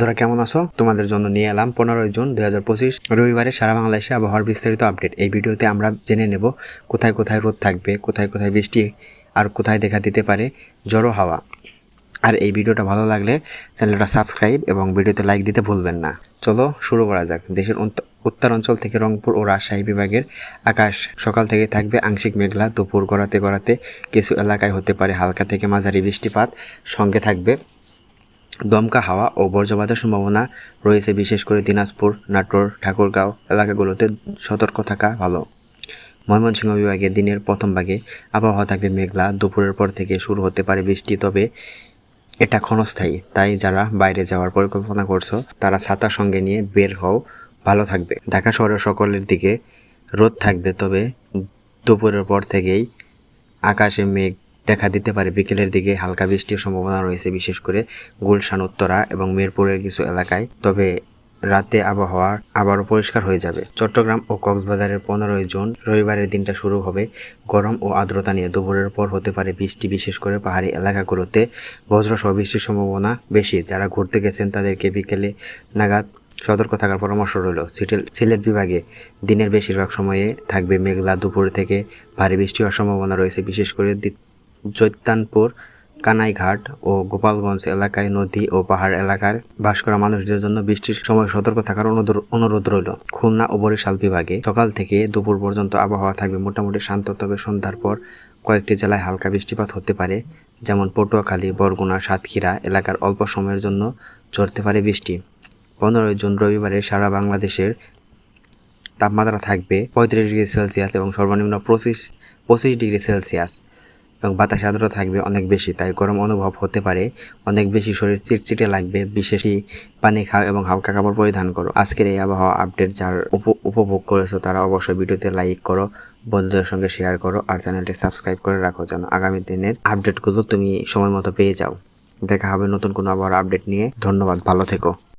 বন্ধুরা, কেমন আছো? তোমাদের জন্য নিয়ে এলাম পনেরোই জুন দুই হাজার পঁচিশ রবিবারে সারা বাংলাদেশে আবহাওয়ার বিস্তারিত আপডেট। এই ভিডিওতে আমরা জেনে নেব কোথায় কোথায় রোদ থাকবে, কোথায় কোথায় বৃষ্টি, আর কোথায় দেখা দিতে পারে জড়ো হাওয়া। আর এই ভিডিওটা ভালো লাগলে চ্যানেলটা সাবস্ক্রাইব এবং ভিডিওতে লাইক দিতে ভুলবেন না। চলো শুরু করা যাক। দেশের উত্তরাঞ্চল থেকে রংপুর ও রাজশাহী বিভাগের আকাশ সকাল থেকে থাকবে আংশিক মেঘলা, দুপুর গড়াতে গড়াতে কিছু এলাকায় হতে পারে হালকা থেকে মাঝারি বৃষ্টিপাত সঙ্গে থাকবে। দমকা হাওয়া ও বজ্রপাতের সম্ভাবনা রয়েছে, বিশেষ করে দিনাজপুর, নাটোর, ঠাকুরগাঁও এলাকাগুলোতে সতর্ক থাকা ভালো। ময়মনসিংহ বিভাগে দিনের প্রথম ভাগে আবহাওয়া থাকবে মেঘলা, দুপুরের পর থেকে শুরু হতে পারে বৃষ্টি, তবে এটা ক্ষণস্থায়ী। তাই যারা বাইরে যাওয়ার পরিকল্পনা করছ, তারা ছাতা সঙ্গে নিয়ে বের হও, ভালো থাকবে। ঢাকা শহরের সকলের দিকে রোদ থাকবে, তবে দুপুরের পর থেকেই আকাশে মেঘ দেখা দিতে পারে। বিকেলের দিকে হালকা বৃষ্টির সম্ভাবনা রয়েছে, বিশেষ করে গুলশান, উত্তরা এবং মিরপুরের কিছু এলাকায়। তবে রাতে আবহাওয়া আবারও পরিষ্কার হয়ে যাবে। চট্টগ্রাম ও কক্সবাজারের পনেরোই জুন রবিবারের দিনটা শুরু হবে গরম ও আর্দ্রতা নিয়ে। দুপুরের পর হতে পারে বৃষ্টি, বিশেষ করে পাহাড়ি এলাকাগুলোতে। বজ্রসহ বৃষ্টির সম্ভাবনা বেশি। যারা ঘুরতে গেছেন তাদেরকে বিকেলে নাগাদ সতর্ক থাকার পরামর্শ রইল। সিটেল সিলেট বিভাগে দিনের বেশিরভাগ সময়ে থাকবে মেঘলা। দুপুর থেকে ভারী বৃষ্টি হওয়ার সম্ভাবনা রয়েছে, বিশেষ করে জৈতানপুর, কানাইঘাট ও গোপালগঞ্জ এলাকায় নদী ও পাহাড় এলাকার বাস করা মানুষদের জন্য বৃষ্টির সময় সতর্ক থাকার অনুরোধ রইল। খুলনা ও বরিশাল বিভাগে সকাল থেকে দুপুর পর্যন্ত আবহাওয়া থাকবে মোটামুটি শান্ত, তবে সন্ধ্যার পর কয়েকটি জেলায় হালকা বৃষ্টিপাত হতে পারে, যেমন পটুয়াখালী, বরগুনা, সাতক্ষীরা এলাকার অল্প সময়ের জন্য ঝরতে পারে বৃষ্টি। পনেরোই জুন রবিবারে সারা বাংলাদেশের তাপমাত্রা থাকবে পঁয়ত্রিশ ডিগ্রি সেলসিয়াস এবং সর্বনিম্ন পঁচিশ পঁচিশ ডিগ্রি সেলসিয়াস। এবং বাতাস আর্দ্রতা থাকবে অনেক বেশি, তাই গরম অনুভব হতে পারে। অনেক বেশি শরীর চিটচিটে লাগবে বিশেষই পানি খাও এবং হালকা কাপড় পরিধান করো। আজকের এই আবহাওয়া আপডেট যার উপ- উপভোগ করেছ তারা অবশ্যই ভিডিওতে লাইক করো, বন্ধুদের সঙ্গে শেয়ার করো আর চ্যানেলটি সাবস্ক্রাইব করে রাখো যেন আগামী দিনের আপডেটগুলো তুমি সময় মতো পেয়ে যাও। দেখা হবে নতুন কোনো আবহাওয়ার আপডেট নিয়ে। ধন্যবাদ, ভালো থেকো।